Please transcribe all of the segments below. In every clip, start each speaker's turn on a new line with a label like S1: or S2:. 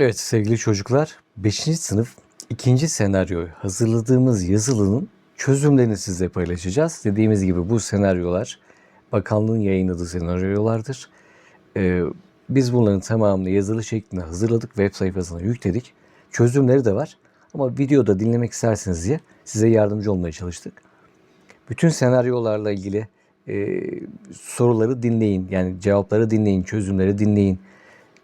S1: Evet sevgili çocuklar 5. sınıf 2. senaryoyu hazırladığımız yazılının çözümlerini sizle paylaşacağız. Dediğimiz gibi bu senaryolar bakanlığın yayınladığı senaryolardır. Ee, biz bunların tamamını yazılı şeklinde hazırladık. Web sayfasına yükledik. Çözümleri de var. Ama videoda dinlemek isterseniz diye size yardımcı olmaya çalıştık. Bütün senaryolarla ilgili e, soruları dinleyin. Yani cevapları dinleyin, çözümleri dinleyin.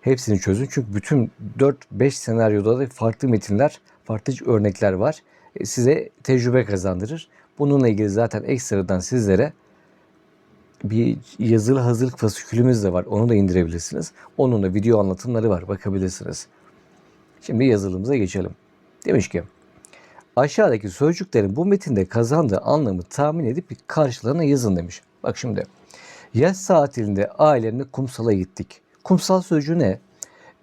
S1: Hepsini çözün. Çünkü bütün 4-5 senaryoda da farklı metinler, farklı örnekler var. E, size tecrübe kazandırır. Bununla ilgili zaten ekstradan sizlere bir yazılı hazırlık fasikülümüz de var. Onu da indirebilirsiniz. Onun da video anlatımları var. Bakabilirsiniz. Şimdi yazılımıza geçelim. Demiş ki aşağıdaki sözcüklerin bu metinde kazandığı anlamı tahmin edip karşılarına yazın demiş. Bak şimdi yaz tatilinde ailemle kumsala gittik. Kumsal sözcüğü ne?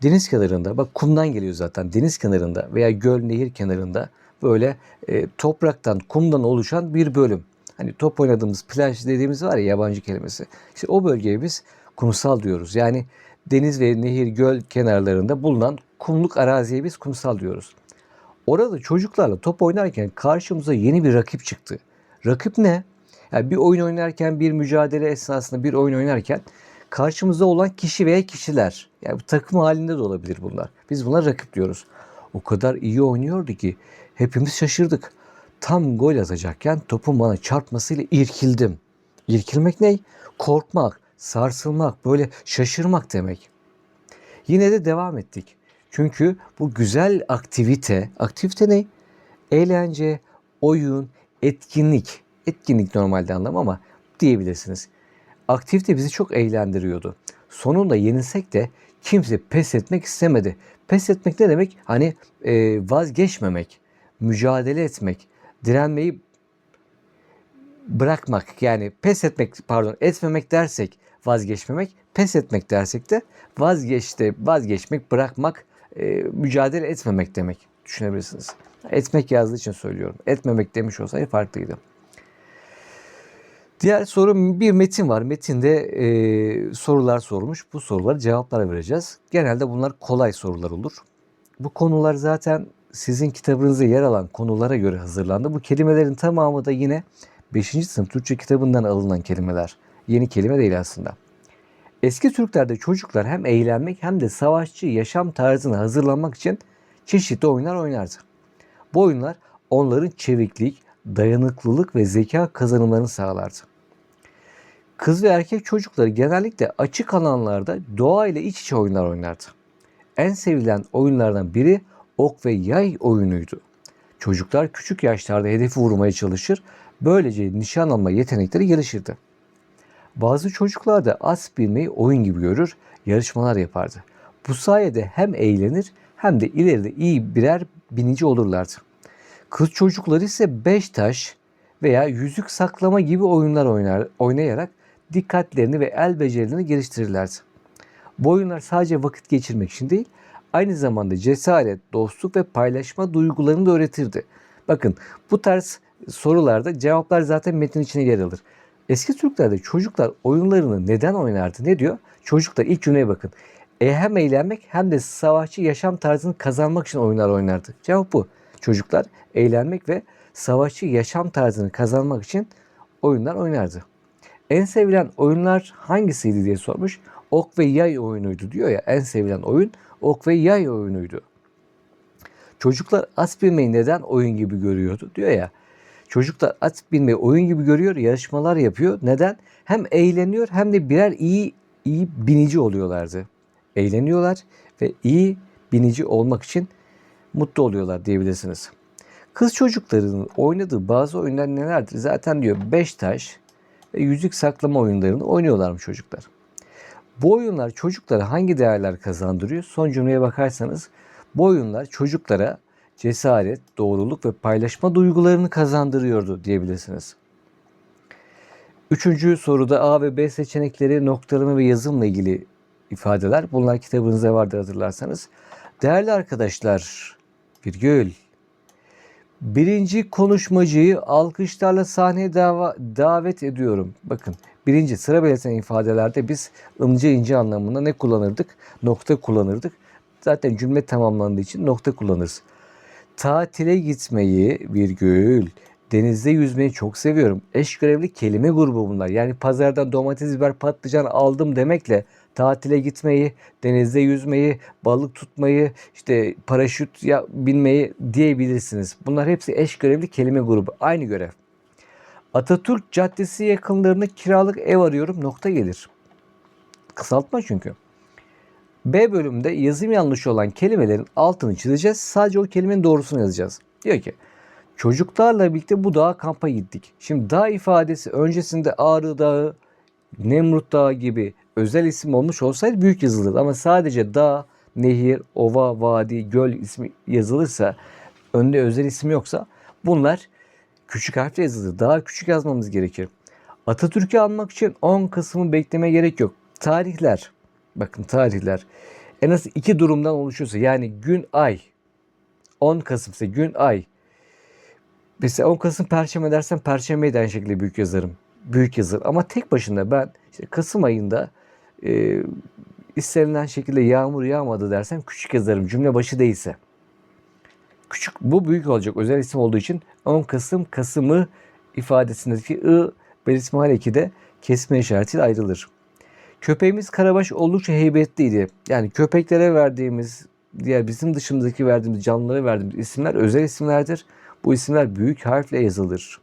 S1: Deniz kenarında, bak kumdan geliyor zaten. Deniz kenarında veya göl, nehir kenarında böyle e, topraktan, kumdan oluşan bir bölüm. Hani top oynadığımız plaj dediğimiz var ya yabancı kelimesi. İşte o bölgeye biz kumsal diyoruz. Yani deniz ve nehir, göl kenarlarında bulunan kumluk araziye biz kumsal diyoruz. Orada çocuklarla top oynarken karşımıza yeni bir rakip çıktı. Rakip ne? Yani bir oyun oynarken, bir mücadele esnasında bir oyun oynarken karşımızda olan kişi veya kişiler. Yani bu takım halinde de olabilir bunlar. Biz buna rakip diyoruz. O kadar iyi oynuyordu ki hepimiz şaşırdık. Tam gol atacakken topun bana çarpmasıyla irkildim. İrkilmek ne? Korkmak, sarsılmak, böyle şaşırmak demek. Yine de devam ettik. Çünkü bu güzel aktivite, aktivite ne? Eğlence, oyun, etkinlik. Etkinlik normalde anlam ama diyebilirsiniz. Aktivite bizi çok eğlendiriyordu. Sonunda yenilsek de kimse pes etmek istemedi. Pes etmek ne demek? Hani e, vazgeçmemek, mücadele etmek, direnmeyi bırakmak. Yani pes etmek pardon etmemek dersek vazgeçmemek, pes etmek dersek de vazgeçte vazgeçmek, bırakmak, e, mücadele etmemek demek düşünebilirsiniz. Etmek yazdığı için söylüyorum. Etmemek demiş olsaydı farklıydı. Diğer soru bir metin var. Metinde e, sorular sorulmuş. Bu sorulara cevaplar vereceğiz. Genelde bunlar kolay sorular olur. Bu konular zaten sizin kitabınızda yer alan konulara göre hazırlandı. Bu kelimelerin tamamı da yine 5. sınıf Türkçe kitabından alınan kelimeler. Yeni kelime değil aslında. Eski Türklerde çocuklar hem eğlenmek hem de savaşçı yaşam tarzına hazırlanmak için çeşitli oyunlar oynardı. Bu oyunlar onların çeviklik, dayanıklılık ve zeka kazanımlarını sağlardı. Kız ve erkek çocukları genellikle açık alanlarda doğa ile iç içe oyunlar oynardı. En sevilen oyunlardan biri ok ve yay oyunuydu. Çocuklar küçük yaşlarda hedefi vurmaya çalışır, böylece nişan alma yetenekleri gelişirdi. Bazı çocuklar da at binmeyi oyun gibi görür, yarışmalar yapardı. Bu sayede hem eğlenir hem de ileride iyi birer binici olurlardı. Kız çocukları ise beş taş veya yüzük saklama gibi oyunlar oynar, oynayarak dikkatlerini ve el becerilerini geliştirirlerdi. Bu oyunlar sadece vakit geçirmek için değil, aynı zamanda cesaret, dostluk ve paylaşma duygularını da öğretirdi. Bakın bu tarz sorularda cevaplar zaten metnin içine yer alır. Eski Türklerde çocuklar oyunlarını neden oynardı? Ne diyor? Çocuklar ilk cümleye bakın. E hem eğlenmek hem de savaşçı yaşam tarzını kazanmak için oyunlar oynardı. Cevap bu. Çocuklar eğlenmek ve savaşçı yaşam tarzını kazanmak için oyunlar oynardı. En sevilen oyunlar hangisiydi diye sormuş. Ok ve yay oyunuydu diyor ya. En sevilen oyun ok ve yay oyunuydu. Çocuklar at binmeyi neden oyun gibi görüyordu diyor ya. Çocuklar at binmeyi oyun gibi görüyor, yarışmalar yapıyor. Neden? Hem eğleniyor hem de birer iyi iyi binici oluyorlardı. Eğleniyorlar ve iyi binici olmak için mutlu oluyorlar diyebilirsiniz. Kız çocuklarının oynadığı bazı oyunlar nelerdir? Zaten diyor beş taş ve yüzük saklama oyunlarını oynuyorlarmış çocuklar. Bu oyunlar çocuklara hangi değerler kazandırıyor? Son cümleye bakarsanız bu oyunlar çocuklara cesaret, doğruluk ve paylaşma duygularını kazandırıyordu diyebilirsiniz. Üçüncü soruda A ve B seçenekleri noktalama ve yazımla ilgili ifadeler. Bunlar kitabınızda vardır hatırlarsanız. Değerli arkadaşlar, virgül. Birinci konuşmacıyı alkışlarla sahneye dava, davet ediyorum. Bakın birinci sıra belirten ifadelerde biz ince ince anlamında ne kullanırdık? Nokta kullanırdık. zaten cümle tamamlandığı için nokta kullanırız. Tatile gitmeyi virgül denizde yüzmeyi çok seviyorum. Eş görevli kelime grubu bunlar. Yani pazardan domates, biber, patlıcan aldım demekle tatile gitmeyi, denizde yüzmeyi, balık tutmayı, işte paraşüt ya binmeyi diyebilirsiniz. Bunlar hepsi eş görevli kelime grubu. Aynı görev. Atatürk Caddesi yakınlarında kiralık ev arıyorum nokta gelir. Kısaltma çünkü. B bölümünde yazım yanlışı olan kelimelerin altını çizeceğiz. Sadece o kelimenin doğrusunu yazacağız. Diyor ki çocuklarla birlikte bu dağa kampa gittik. Şimdi dağ ifadesi öncesinde Ağrı Dağı, Nemrut Dağı gibi özel isim olmuş olsaydı büyük yazılırdı. Ama sadece dağ, nehir, ova, vadi, göl ismi yazılırsa önde özel isim yoksa bunlar küçük harfle yazılır. Daha küçük yazmamız gerekir. Atatürk'ü anmak için 10 kısmı bekleme gerek yok. Tarihler, bakın tarihler en az iki durumdan oluşuyorsa yani gün ay 10 Kasım ise gün ay mesela 10 Kasım Perşembe dersen Perşembe'yi de aynı şekilde büyük yazarım. Büyük yazar ama tek başına ben işte Kasım ayında e, istenilen şekilde yağmur yağmadı dersem küçük yazarım cümle başı değilse. Küçük bu büyük olacak özel isim olduğu için 10 Kasım Kasım'ı ifadesindeki ı belirtme hal 2'de kesme işaretiyle ayrılır. Köpeğimiz Karabaş oldukça heybetliydi. Yani köpeklere verdiğimiz, diğer bizim dışımızdaki verdiğimiz canlılara verdiğimiz isimler özel isimlerdir. Bu isimler büyük harfle yazılır.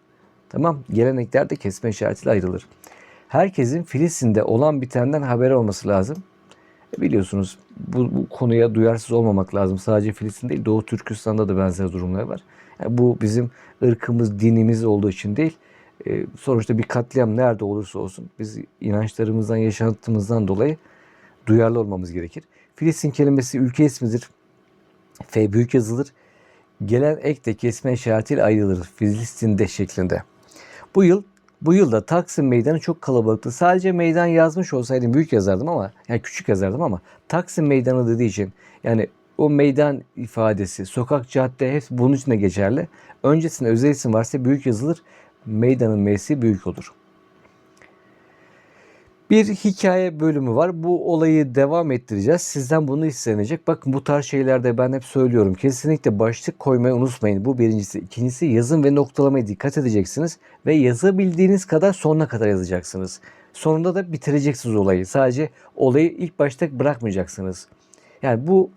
S1: Tamam, gelenekler de kesme işaretiyle ayrılır. Herkesin Filistin'de olan bitenden haberi olması lazım. E biliyorsunuz bu, bu konuya duyarsız olmamak lazım. Sadece Filistin değil, Doğu Türkistan'da da benzer durumlar var. Yani bu bizim ırkımız, dinimiz olduğu için değil. E, sonuçta bir katliam nerede olursa olsun biz inançlarımızdan, yaşantımızdan dolayı duyarlı olmamız gerekir. Filistin kelimesi ülke ismidir. F büyük yazılır. Gelen ek de kesme işaretiyle ayrılır. Filistin'de şeklinde. Bu yıl bu yılda Taksim Meydanı çok kalabalıktı. Sadece meydan yazmış olsaydım büyük yazardım ama yani küçük yazardım ama Taksim Meydanı dediği için yani o meydan ifadesi, sokak, cadde hepsi bunun için de geçerli. Öncesinde özel isim varsa büyük yazılır. Meydanın M'si büyük olur. Bir hikaye bölümü var. Bu olayı devam ettireceğiz. Sizden bunu istenecek. Bakın bu tarz şeylerde ben hep söylüyorum. Kesinlikle başlık koymayı unutmayın. Bu birincisi. İkincisi yazın ve noktalamaya dikkat edeceksiniz. Ve yazabildiğiniz kadar sonuna kadar yazacaksınız. Sonunda da bitireceksiniz olayı. Sadece olayı ilk başta bırakmayacaksınız. Yani bu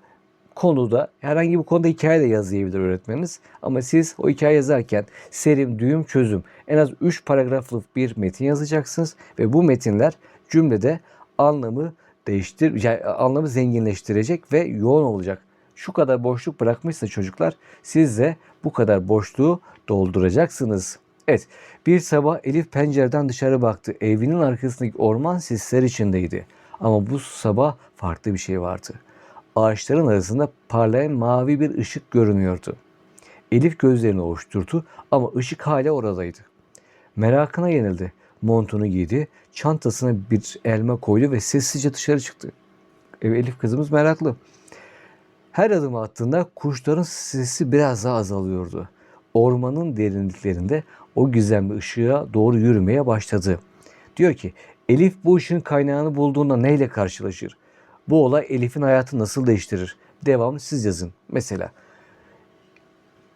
S1: konuda herhangi bir konuda hikaye de yazabilir öğretmeniniz. Ama siz o hikaye yazarken serim, düğüm, çözüm en az 3 paragraflık bir metin yazacaksınız ve bu metinler cümlede anlamı değiştir, yani anlamı zenginleştirecek ve yoğun olacak. Şu kadar boşluk bırakmışsa çocuklar siz de bu kadar boşluğu dolduracaksınız. Evet bir sabah Elif pencereden dışarı baktı. Evinin arkasındaki orman sisler içindeydi. Ama bu sabah farklı bir şey vardı. Ağaçların arasında parlayan mavi bir ışık görünüyordu. Elif gözlerini ovuşturdu ama ışık hala oradaydı. Merakına yenildi. Montunu giydi, çantasına bir elma koydu ve sessizce dışarı çıktı. Elif kızımız meraklı. Her adım attığında kuşların sesi biraz daha azalıyordu. Ormanın derinliklerinde o gizemli ışığa doğru yürümeye başladı. Diyor ki Elif bu ışığın kaynağını bulduğunda neyle karşılaşır? Bu olay Elif'in hayatını nasıl değiştirir? Devamlı siz yazın. Mesela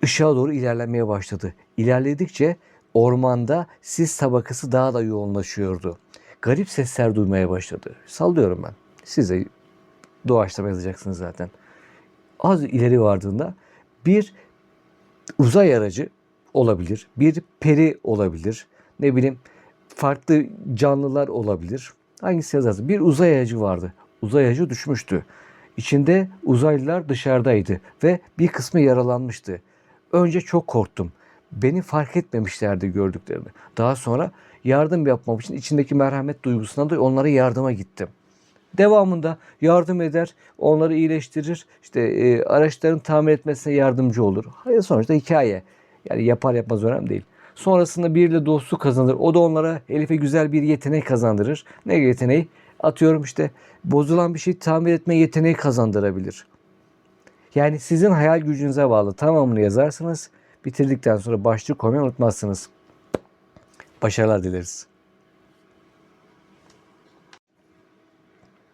S1: ışığa doğru ilerlemeye başladı. İlerledikçe ormanda sis tabakası daha da yoğunlaşıyordu. Garip sesler duymaya başladı. Sallıyorum ben. Size doğaçlama yazacaksınız zaten. Az ileri vardığında bir uzay aracı olabilir. Bir peri olabilir. Ne bileyim farklı canlılar olabilir. Hangisi yazarsın? Bir uzay aracı vardı. Uzay aracı düşmüştü. İçinde uzaylılar dışarıdaydı ve bir kısmı yaralanmıştı. Önce çok korktum. Beni fark etmemişlerdi gördüklerini. Daha sonra yardım yapmam için içindeki merhamet duygusuna da onlara yardıma gittim. Devamında yardım eder, onları iyileştirir, işte e, araçların tamir etmesine yardımcı olur. Hayır sonuçta hikaye. Yani yapar yapmaz önemli değil. Sonrasında biriyle dostluk kazanır. O da onlara Elif'e güzel bir yetenek kazandırır. Ne yeteneği? Atıyorum işte bozulan bir şeyi tamir etme yeteneği kazandırabilir. Yani sizin hayal gücünüze bağlı. Tamamını yazarsınız. Bitirdikten sonra başlık koymayı unutmazsınız. Başarılar dileriz.